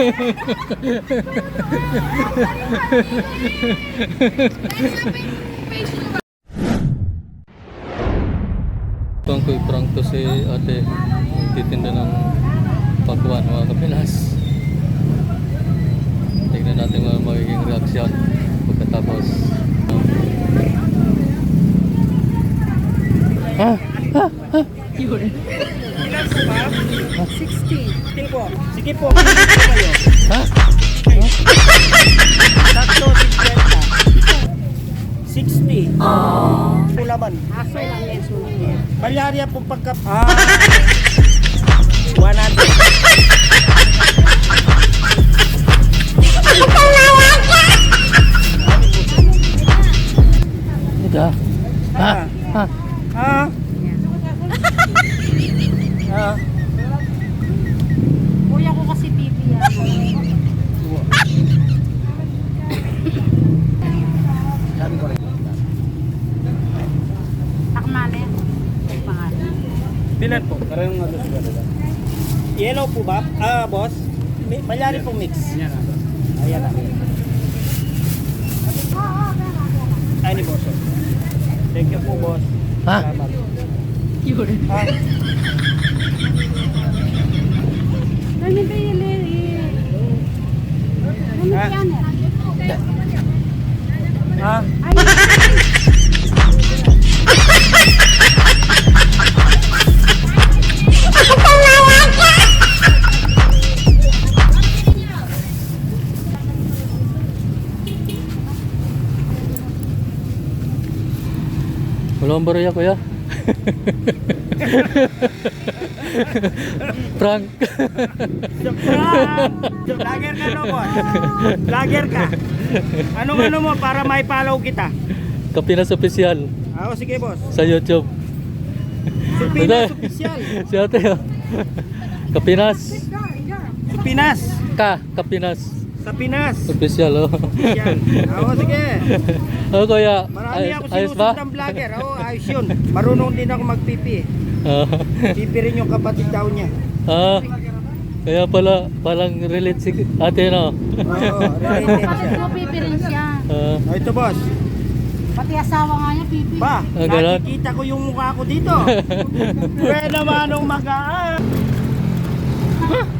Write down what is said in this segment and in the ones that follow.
Pang ko'y prank to si ate. Titinda ng pagkuhan mga kapilas. Tignan natin mga magiging reaksyon pagkatapos. Ah, Sige po. Sige po. ha? Tatlo, 50. 60. Pulaman. Aso lang yan sunod. Malaria po pagka... Ah. 100. Ika. Ha? Ha? Ha? Ha? Kuya ko kasi pipi yan. Sabi ko rin. Takmale. Ang pangalan. Pilan po? Karang ano siguro. Yellow po ba? Ah, boss. May- Malyari pong mix. Ayan na. Ay, ni boss. oh. Thank you po, boss. Ha? Salamat. Ha? Ay, hindi yun eh. Ano Ha? yan eh? Ha? Ay, Wala akong barya kuya. prank. Vlogger ka no, boss? Vlogger ka. Anong ano mo para may follow kita? Kapinas official Ah, oh, sige, boss. sa YouTube. Pinas Ito. official. Si ate oh. Kapinas. Pinas. Ka, Kapinas. Sa Pinas. Official oh. Yan. Ah, oh, sige. Oh kuya, Marami ay- ako sinusunod ng vlogger. Oo, oh, ayos yun. Marunong din ako magpipi. Ah, Pipi rin yung kapatid daw niya. ah, kaya pala, palang relate si ate no. Oo, related kapatid siya. ko pipi rin siya. Ah, Oh, ito, boss. Pati asawa nga niya pipi. Ba, Ah, nakikita ko yung mukha ko dito. Pwede naman ang magaan. salamat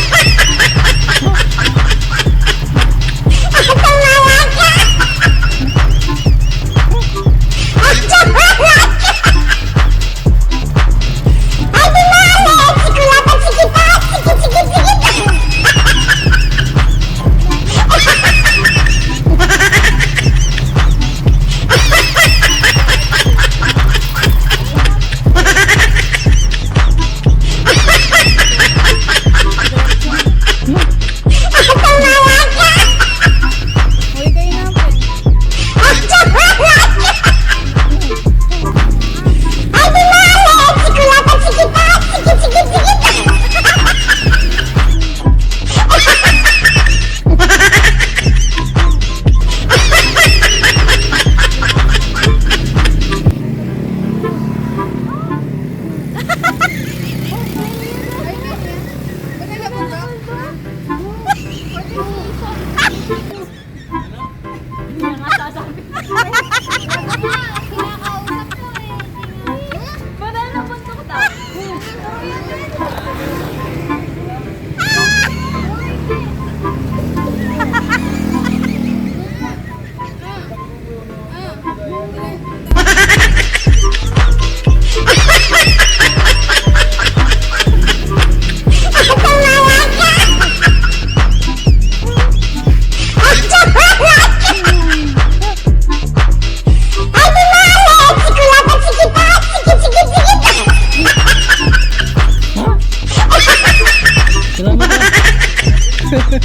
Ayun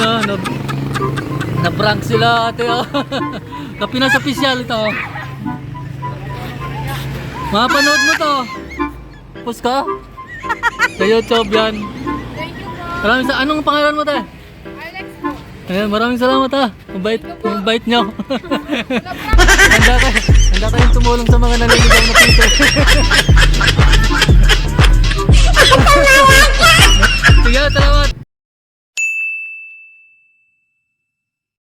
oh, na, na-prank sila ate oh. Kapinas official ito. Mapanood mo to. Pus ka? Sa YouTube yan. Maraming sa anong pangalan mo, te? Alex po. Ayan, maraming salamat ha. Mabait, mabait niyo. handa ka, handa kayong tumulong sa mga naliligaw na pito. Kaya, salamat.